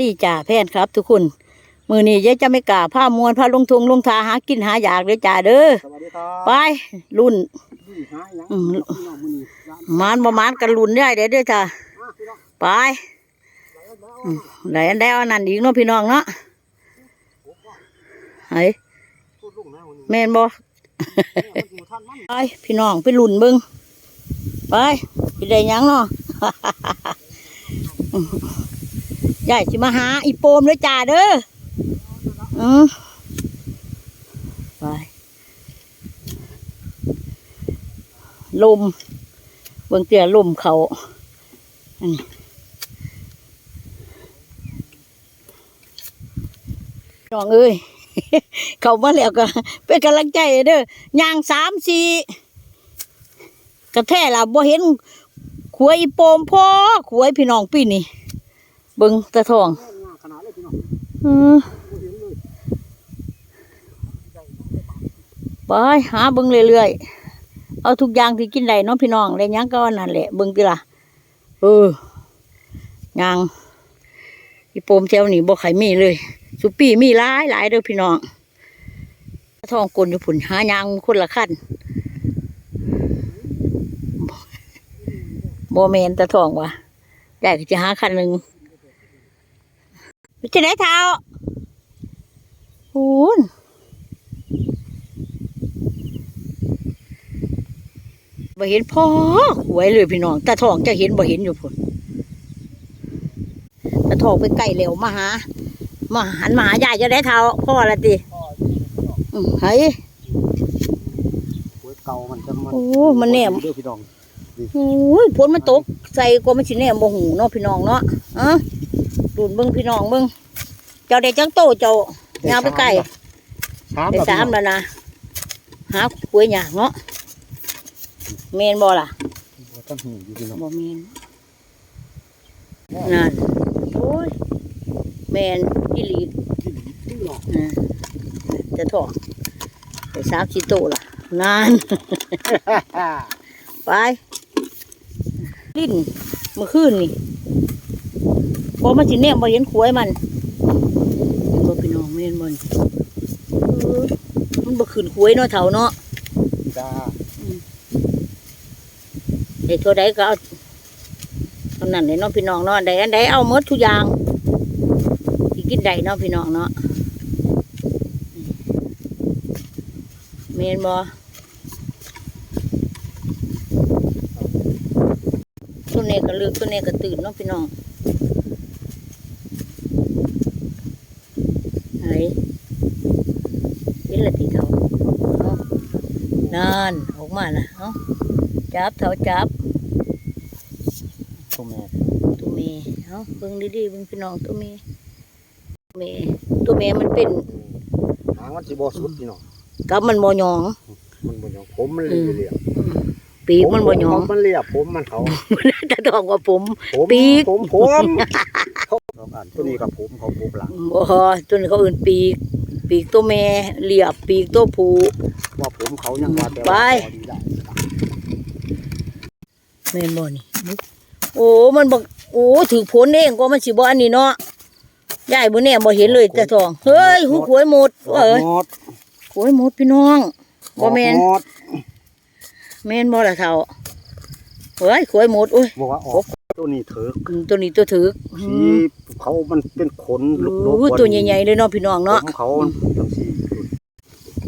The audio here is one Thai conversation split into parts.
ดีจ่าแพนครับ ทุกคนมือนี้ยายจะไม่กล้าผ้ามวนผ้าลงทงลงทาหากินหาอยากเลยจ่าเด้อสวัสดีครับไปรุ่นนี่หาหยังอืมพี่น้องมื้อนี้ร้านมานบ่มานกันรุ่นได้เด้อเด้อจ้ามาพี่น้องไปอืมไหลอันได้อันนั้นอีกเนาะพี่น้องเนาะไห้พูดลุงนะวันนี้แม่นบ่แม่มันอยู่ท่านมันไปพี่น้องไปรุ่นเบิ่งไปสิได้หยังเนาะ ยายสิมาหาอีโปมเลยจ้าเด้ออือไปลมเบิ่งเตี้ยลมเขาอันนี้น้องเอ้ย เขามาแล้วก็ เป็นกำลังใจเด้อย่างสามสี่กระแท่ล่ะบ่เห็นขวยอีโปมพ่อขวยพี่น้องปีนี่ เบิ่งตะทององไปหาเบิ่งเรื่อยๆ เอาทุกอย่างที่กินได้เนาะพี่น้องแล้วหยังก็นั่นแหละเบิ่งติละเออยางอีโปมแถวนี้บ่ไข่มีเลย สุปีมีหลายหลายเด้อพี่น้องทองกลอยู่ผุนหายางคนละขั้นบ่แมนตะทองวะได้จะหาคันหนึ่ง จะได้เท้าโอ้นบ่เห็นพ่อหวยเลยพี่น้องตาทองจะเห็นบ่เห็นอยู่พุ่นตาทองไปใกล้เร็วมาหามาหันมาหายายจะได้เท้าพ่อละติพ่ออยู่พี่น้องอืมเฮ้ยหวยเก่ามันจะมันโอ้มันแนมเด้อพี่น้องโอ้ยฝนมันตกใส่กว่ามันสิแน่บ่หูเนาะพี่น้องเนาะอะ ดูดเบิ่งพี่น้องเบิ่งเจ้าได้จังโตเจ้ายาวไปไกลสามได้แล้วสามพี่น้องแล้วนะหาหวยหยากเนาะเมนบ่ล่ะบ่ต้องหูอยู่พี่น้องบ่แมนนั่นโอ้ยแมนอีหลีพี่น้องอ่าจะถอดไปสามสิโตวล่ะนานไปดิ้นเมื่อคืนนี่ พอมาสิเนี่ยมาเห็นขวยมันก็พี่น้องไม่เห็นมันเออมันบ่ขึ้นขวยเนาะเถ่าเนาะจ้าไอ้ตัวใดก็เอาเท่านั้นเลยเนาะพี่น้องเนาะใดอันใดเอาหมดทุกอย่างที่กินได้เนาะพี่น้องเนาะเมนบ่ตัวนี้ก็ลึกตัวนี้ก็ตื่นเนาะพี่น้องไหนเห็นละทีเท่าเนาะ นั่นออกมาละเนาะจับเท่าจับตัวแม่ตัวเมย์เนาะเบิ่งดีๆเบิ่งพี่น้องตัวเมย์ตัวเมย์ตัวเมย์มันเป็นหางมันสิบ่สุดพี่น้องกับมันบ่หยอง มันบ่ยองผมมันเลยเรียบปีกมันบ่หยองผมมันเรียบผมมันเขาแต่ต้องว่าผมผม ปีกผมผมเขาเอาอ่านตัวนี้กับผมเขาผมหลังบ่ตัวนี้เขาเอื่นปีกปีกตัวแม่เหลียบปีกตัวผู้ ว่าผมเขายังว่าแต่ไปว่าพอดีได้แม่นบ่นี่โอ้มันบ่โอ้ถือผลเองก็มันสิบ่อันนี้เนาะยายบ่แน่บ่เห็นเลยแต่ทองเฮ้ยหูขวยหมดเอ้ยหมดขวยหมดพี่น้องบ่แม่นหมดแม่นบ่ล่ะเฒ่าเฮ้ยขวยหมดอุ้ยบอกว่าออกตัวนี้เถอะอืมตัวนี้ตัวถืออืที่มเขามันเป็นขนลูกโอ้ตัวใหญ่ๆเลยเนาะพี่น้องเนาะของเขาจังซี่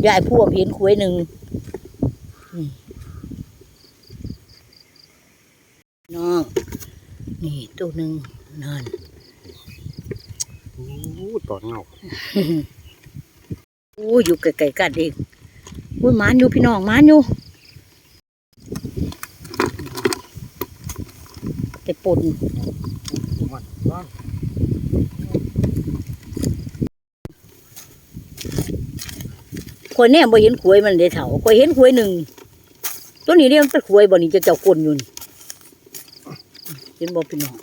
ยายพวกเห็นขวยหนึ่งอืมน้อง นี่ตัวหนึ่งนั่นโอ้ตอนเงาโอ้อยู่ไกลๆกันเองอุ้ยหมานอยู่พี่น้องหมานอยู่แต่ปน มันว่าข่อยแน่บ่เห็นขวยมันเด้เถ่าข่อยเห็นขวยหนึ่งตัวนี้เรียกมันเป็นขวยบ่นี่จะเจ้ากลนอยู่นี่เห็นบ่พี่น้อง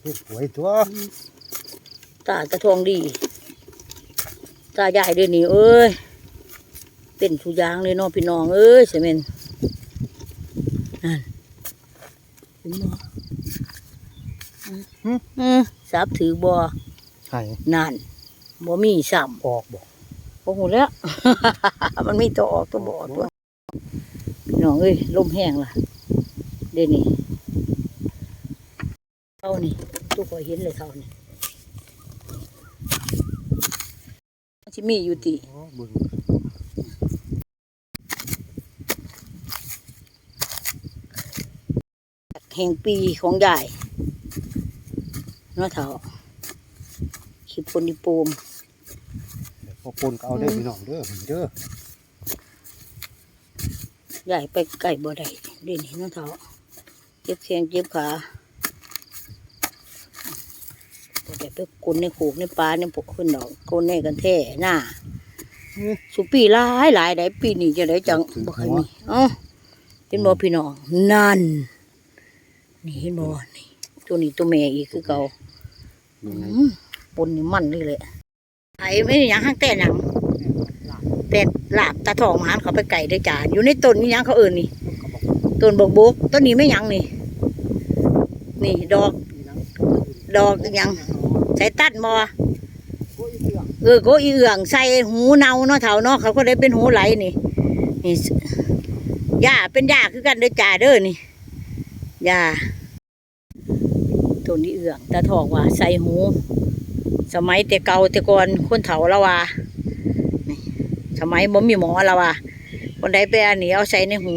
คือสวยตัวตาตะทองดี ตาใหญ่ด้วยนี่เอ้ยเป็นทุกอย่างเลยเน้องพี่น้องเอ้ยเสยเมนนั่นเห็นบ่อืมหึเออสาบถือบ่ให้นั่นบ่มีซ้ำออกบอก โอ้โหแล้ว มันมีตัวออกตัวบออกตัวพี่น้องเอ้ยลมแห้งล่ะ เดี๋ยวนี้เท่านี่ทุกคนเห็นเลยเท่านี่มันสิมีอยู่ติแห่งปีของยายเนาะเท่าขีดพลนิโปม พอปนก็เอาได้อพี่น้องเด้อเด้อยายไปไก่บ่ได้เดี๋ยวนี้เนาะเท่าเจ็บแข้งเจ็บขาบ่ได้ไปกลนในโขกในปลาในพวกขึ้นดอกกลนในกันแท่หน้าสุปีหลายหลายได้ปีนี้จะได้จังบ่เคยมีเอ้าเห็นบ่พี่น้องนั่นนี่เห็นบ่นี่ตัวนี้ตัวแม่อีกคือเก่านี่ไงอืมปนนี่มันนี่แหละ ไอ้ไม่ยังห้างแต่หยังแต่ลาบตาทองมานเขาไปไก่ได้อจ้าอยู่ในต้นนี่ยังเขาเอิ้นนี่ต้นบกบกต้นนี้ไม่ยังนี่ นี่ดอก ดอกยังใส่ตัดบ่เออโกอีเอื่องใส่หูเนาเนาะเถาเนาะเขาก็ได้เป็นหูไหลนี่นี่หญ้าเป็นหญ้าคือกันเด้อจ่าเด้อนี่หญ้าตัวนี้เอื่องตาทองว่าใส่หู สมัยแต่เก่าแต่ก่อนคนเฒ่าละว่าสมัยบ่มีหมอละว่าคนใดไปอันนี้เอาใส่ในหู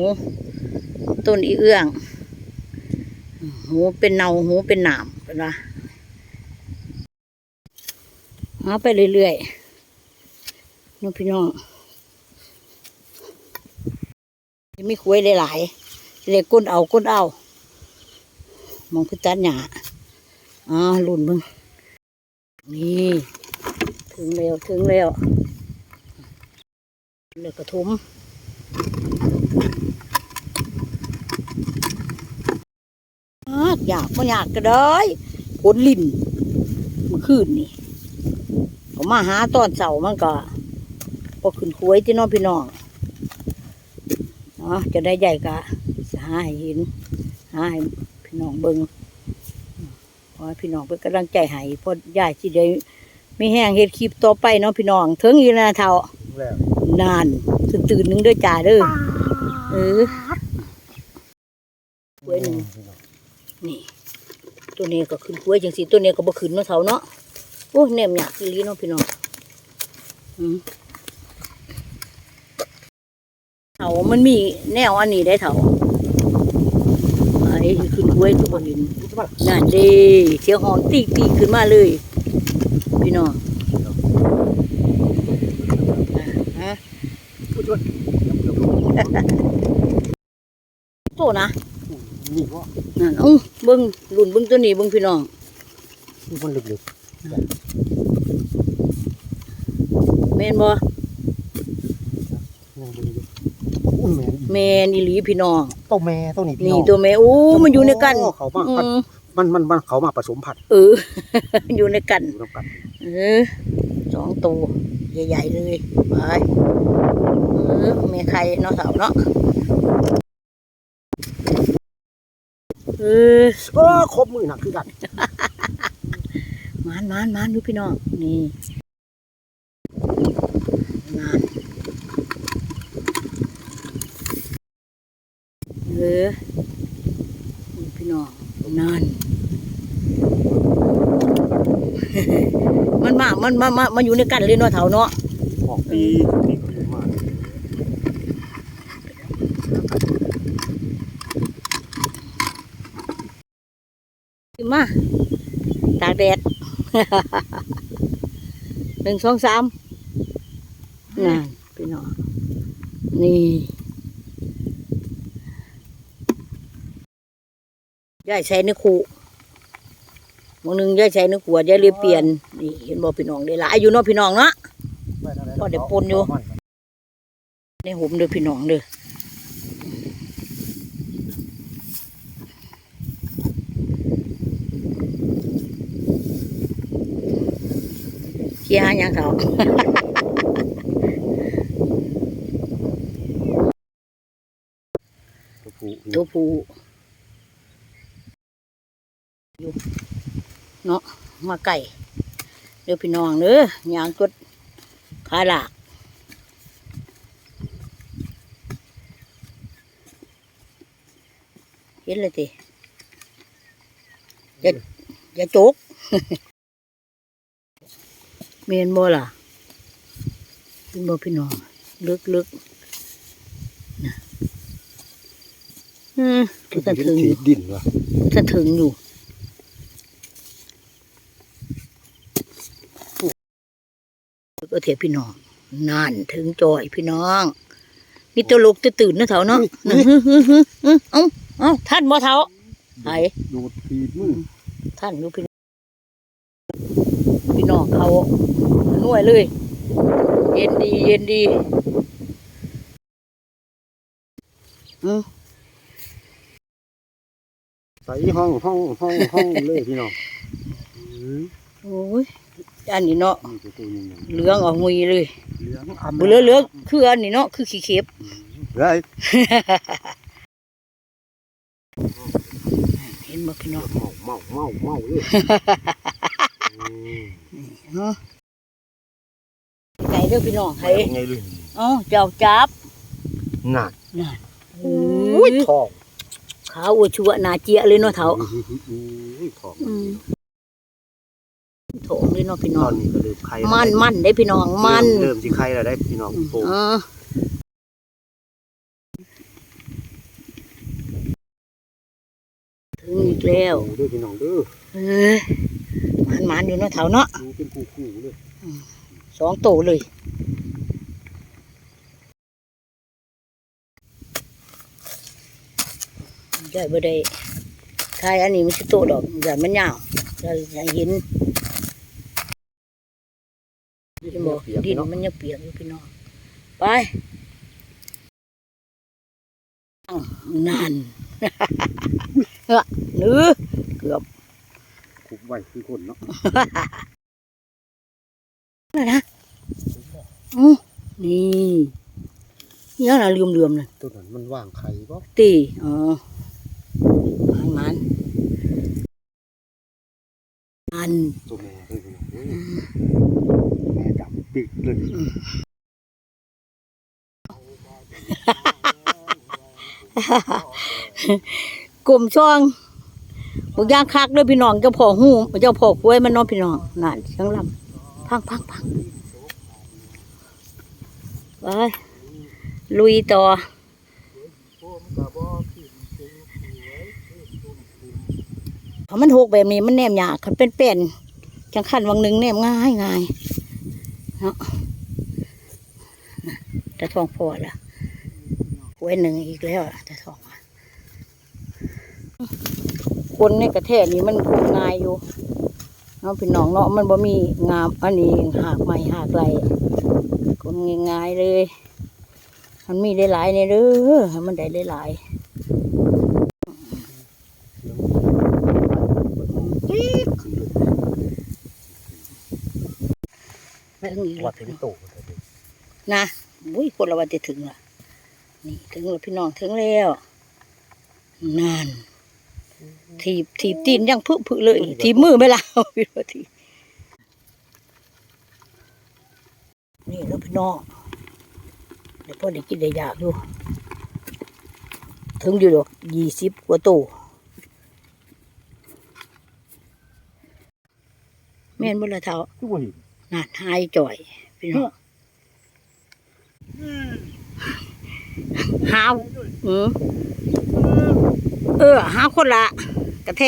ต้นอีเอื้อง หูเป็นเนาหูเป็นหนามเป็นว่าหาไปเรื่อยๆน้องพี่น้องไมีคุยหลายๆเลยก้นเอาก้นเอามองพิจารณาอ่าลุ่นมึง นี่ถึงแล้วถึงแล้วเลยกระทุมยากอยากไม่อยากก็ได้ผลลิ่นมื่อคืนนี่ก็มาหาตอนเสาร์มันก็พอขึ้นคุ้ยที่น้องพี่น้องเนาะจะได้ใหญ่กะหาให้เห็นหาให้พี่น้องเบิง ขอให้พี่น้องเป็นกำลังใจให้เพราะยายที่ได้ไม่แห้งเฮ็ดคลิปต่อไปเนาะพี่น้องถึงอีแล้วนะเท่าแล้วนานตื่นตื่นๆหนึงเด้อจ่าเด้อเออคุยหนึ่งนี่ ตัวนี้ก็ขึ้นกล้วยจังสีตัวนี้ก็บ่ขึ้นเนาะเถาเนาะโอ้แนมหยากอีหลีเนาะพี่น้องอืมเถามันมีแนวอันนี้ได้เถาไอ้ขึ้นกล้วยคือบ่เห็นนั่นเด้เสียงหอมตีกตีกขึ้นมาเลย พี่น้องอะฮะผู้ชมโตนะนี่ว่านั่นเอ้าเบิ่งรุ่นเบิ่งตัวนี้เบิ่งพี่น้องนี่มันลึกแม่นบ่ๆยังบ่ได้อุ้ยแม่นแม่นอีหลีพี่น้องเต้าแม่เต้านี่พี่นี่น้องตัวแม่โอ้มันอยู่ในกันโเขามาอืพัดมมันมันมันเขามาผสมผัดเออ อยู่ในกัน อยู่น้ำกันเออสองตัวใหญ่ ๆ เลยไปเออแม่ไข่เนาะเสาเนาะเออเออครบมือหนักคือกันมานมานมานดูพี่น้องนี่มาน อพี่น้องนั่น มันมา มันมามามาอยู่ในกันเลยเนาะเถาเนาะออกปีปีก็อยู่มาขึ้นมา ตากแดดหนึ่งสองสามนั่นพี่น้องนี่ ยายใช้ในขู่บางหนึ่งยายใช้ในขวดยายเลยเปลี่ยนนี่เห็นบ่พี่น้องได้หลายอยู่เนาะพี่น้องเนาะพอได้ปนอยู่ในหุมเด้อพี่น้องเด้อเคียหาหยังเขาตัวผู้ ตัวผู้อยู่ เนาะมาไก่เด้อพี่น้องเด้อย่างกดขาหลากเห็นเลยติอย่าอย่าจกเมนบ่ล่ะเป็นบ่พี่น้องลึกลึกๆนะอืมจะถึงอขียู่ดดินว่ะจะถึงอยู่ ก็เถอะพี่น้องนั่นถึงจอยพี่น้องมีตัวลูกตัวตื่นนะเถาเนาะนะฮึฮึฮึฮึเอ้าเอ้าท่านบ่เถาไหนโดดขีดมือท่านอยู่พี่น้องพี่น้องเขาหน่วยเลย เย็นดีเย็นดีอืมใส่ห้องห้องห้องห้องเลยพี่น้องอือโอ้ย อันนี้เนาะนี่คือตัวยังไงเหลืองออกมุยเลยเหลืองอ่ำบุเหลือเหลืองคืออันนี้เนาะคือขี้เข็บเฮ้ยเห็นบ่พี่น้องเมาเมาเมาเมาเลยอืมเนาะไก่เด้อพี่น้องไปให้ไงเลยเอ้าเจ้าจับน่ะนั่นโอ้ยทองขาวอวดชัวหนาเจียเลยเนาะเถาอุ้ยทองอืม โถงเลยเนาะพี่ตน้ออง นนี้ก็เริ่มไข่มันมันได้พี่น้องมัน เริ่มสิไข่แล้วได้พี่น้องโอ้เออถึงอีกแล้วเด้อพี่น้องเด้อเอ้ยมันมันอยู่เนาะเถาเนาะดูเป็นคู่ๆเลยสองโตเลย ได้บ่ได้ทายอันนี้มันสิโตดอกอย่ามันยาวอย่าอย่าเห็น ดินบ่ดินมันยังเปียกอยู่พี่น้องไปนั่นเฮ้อหรือเกือบคุบไว้คือคนเนาะแล้วนะอู้นี่ยังน่ะลืมๆน่ะตัวนั้นมันว่างไข่บ่ตีอ๋อมันมันมันตัวแม่ ปิกเลยกลุ่มช่องบางอย่างคักด้วยพี่น้องเจ้าพ่อหูเจ้าพ่อคุ้ยมันน้องพี่น้องนั่นเสียงลำพังพังพังไปลุยต่อเพราะมันหกแบบนี้มันแนมยากคันเป็นเป็นจังขันวังหนึ่งแนมง่ายง่าย เนาะต่ทองพอละหวยหนึ่งอีกแล้วอะทองคนในกระแทกนี่มันคุมง่ายอยู่เนาะพี่น้องเนาะมันบ่มีงามอันนี้หากใหม่หากไรคนง่ายๆเลย มันมีได้หลายเนี่ยเด้อมันได้หลาย ถึงอีกวัแล้ดถึงตเลยเด้อนะอุ้ยคนละวันจะถึงละนี่ถึงแล้วพี่น้องถึงแล้วนั่นถีบถีบตีนยังพึ่พึ่เลยถีบมือไม่ลาพี่ว่าทีนี่แล้วพี่น้องเดี๋ยวพ่อได้กินได้ยากอยู่ถึงอยู่ดอกยี่สิบกว่าตัวแม่นบ่ละเท่าคือบ่เห็ นนั่นหายจ่อยพี่น้องหาวเออเออ หาคนละกระแท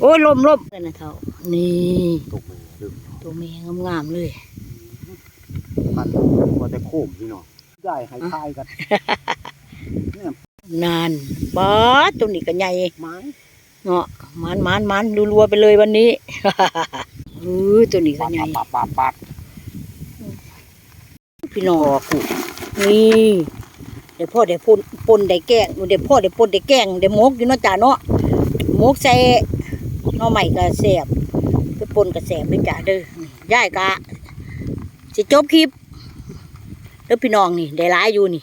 โอ้ยลมลมเลยนะเท่านี่ตกแม่เด้อตัวเมียงามๆเลยพันว่าแต่โคมพี่น้องได้ให้ทายกันนานป๊าดตัวนี้ก็ใหญ่ไม้เนาะมันมันมันรัวๆไปเลยวันนี้ เออตัวนี้ก็ปัดใหญ่ปัดปัดปัดพี่น้องพอคู่นี่เดี๋ยวพ่อเดี๋ยวปนปนได้แกงเดี๋ยวพ่อเดี๋ยวปนได้แกงเดี๋ยวหมกอยู่เนาะจ้าเนาะหมกใส่หน่อใหม่ก็แสบไปปนก็แสบด้วยจ้าเด้อย่ายกะสิจบคลิปเด้อพี่น้องนี่ได้หลายอยู่นี่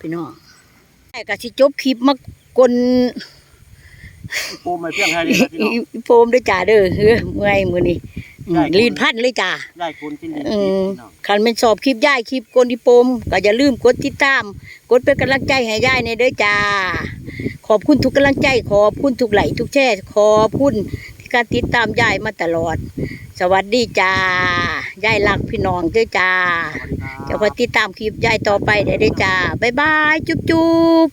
พี่น้องย่ายกะสิจบคลิปมากล โอ้ไม่เพียงแค่นี้นะพี่น้อง อีโปมด้วยจ้าเด้อเฮ้อเมื่อยมือนี่ได้ลีนพันเลยจ้าได้คนกินดีอืม พี่น้องคันเป็นสอบคลิปย่ายคลิปกนที่โปมก็อย่าลืมกดติดตาม กดเป็นกำลังใจให้ย่ายในเด้อจ้า ขอบคุณทุกกำลังใจ ขอบคุณทุกไหลค์ทุกแช่ขอบคุณที่การติดตามย่ายมาตลอด สวัสดีจ้าย่ายรักพี่น้องเด้อจ้าสวัสดีครับเดี๋ยวคอยติดตามคลิปย่ายต่อไปเด้อเด้อจ้าบ๊ายบายจุ๊บจุ๊บ